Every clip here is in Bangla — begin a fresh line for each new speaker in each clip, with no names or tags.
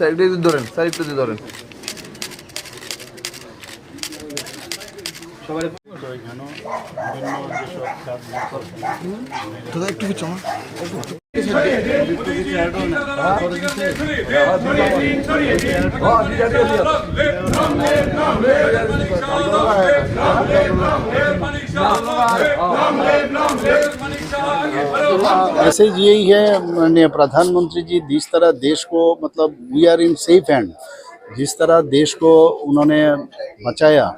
স্যার একটু একটু ধরেন স্যার একটু একটু ধরেন একটু কিছু আমার
ऐसे यही है प्रधानमंत्री जी, जिस तरह देश को मतलब we are in safe hand जिस तरह देश को उन्होंने बचाया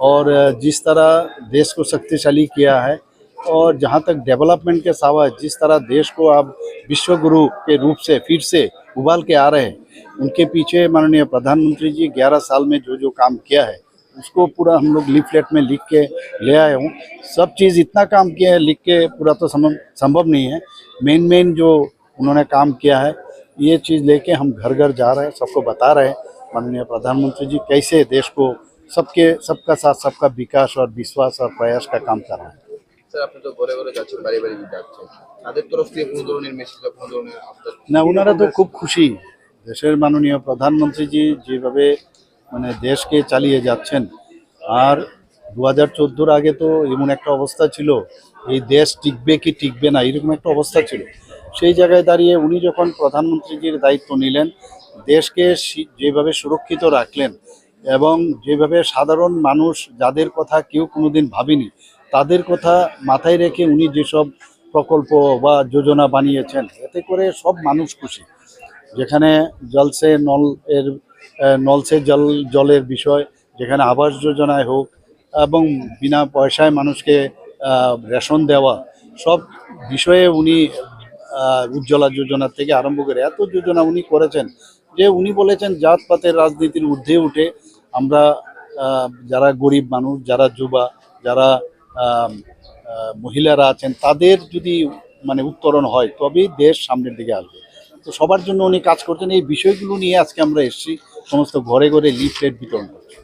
और जिस तरह देश को शक्तिशाली किया है और जहाँ तक डेवलपमेंट के सावा जिस तरह देश को अब विश्व गुरु के रूप से, फिर से उबाल के आ रहे हैं, उनके पीछे माननीय प्रधानमंत्री जी 11 साल में जो जो काम किया है, उसको पूरा हम लोग लीफलेट में लिख के ले आए हूँ। सब चीज़ इतना काम किया है, लिख के पूरा तो संभव नहीं है। मेन मेन जो उन्होंने काम किया है, ये चीज़ लेके हम घर घर जा रहे हैं, सबको बता रहे हैं। माननीय प्रधानमंत्री जी कैसे देश को सबके, सबका साथ, सबका विकास और विश्वास और प्रयास का काम कर रहे हैं।
স্যার আপনি তো ঘরে ঘরে যাচ্ছেন বাড়ি বাড়ি যাচ্ছেন। তাদের তরফ থেকে কোনো ধরনের মেসেজ বা কোনো ধরনের
না ওনারা তো খুব খুশি। দেশের মাননীয় প্রধানমন্ত্রীজি যেভাবে মানে দেশকে চালিয়ে যাচ্ছেন আর দু হাজার চোদ্দোর আগে তো এমন একটা অবস্থা ছিল এই দেশ টিকবে কি টিকবে না এরকম একটা অবস্থা ছিল। সেই জায়গায় দাঁড়িয়ে উনি যখন প্রধানমন্ত্রীজির দায়িত্ব নিলেন দেশকে যেভাবে সুরক্ষিত রাখলেন এবং যেভাবে সাধারণ মানুষ যাদের কথা কেউ কোনোদিন ভাবেনি তাদের কথা মাথায় রেখে উনি যেসব প্রকল্প বা যোজনা বানিয়েছেন, এতে করে সব মানুষ খুশি। যেখানে জলসে নল এর নলসে জল, জলের বিষয়, যেখানে আবাস যোজনায় হোক এবং বিনা পয়সায় মানুষকে রেশন দেওয়া, সব বিষয়ে উনি উজ্জ্বলা যোজনা থেকে আরম্ভ করে এত যোজনা উনি করেছেন যে উনি বলেছেন, জাতপাতের রাজনীতির ঊর্ধ্বে উঠে আমরা যারা গরিব মানুষ, যারা যুবা, যারা মহিলারা আছেন, তাদের যদি মানে উত্তরণ হয়, তবেই দেশ সামনের দিকে আসবে। তো সবার জন্য উনি কাজ করছেন, এই বিষয়গুলো নিয়ে আজকে আমরা এসেছি, সমস্ত ঘরে ঘরে লিফলেট বিতরণ করছি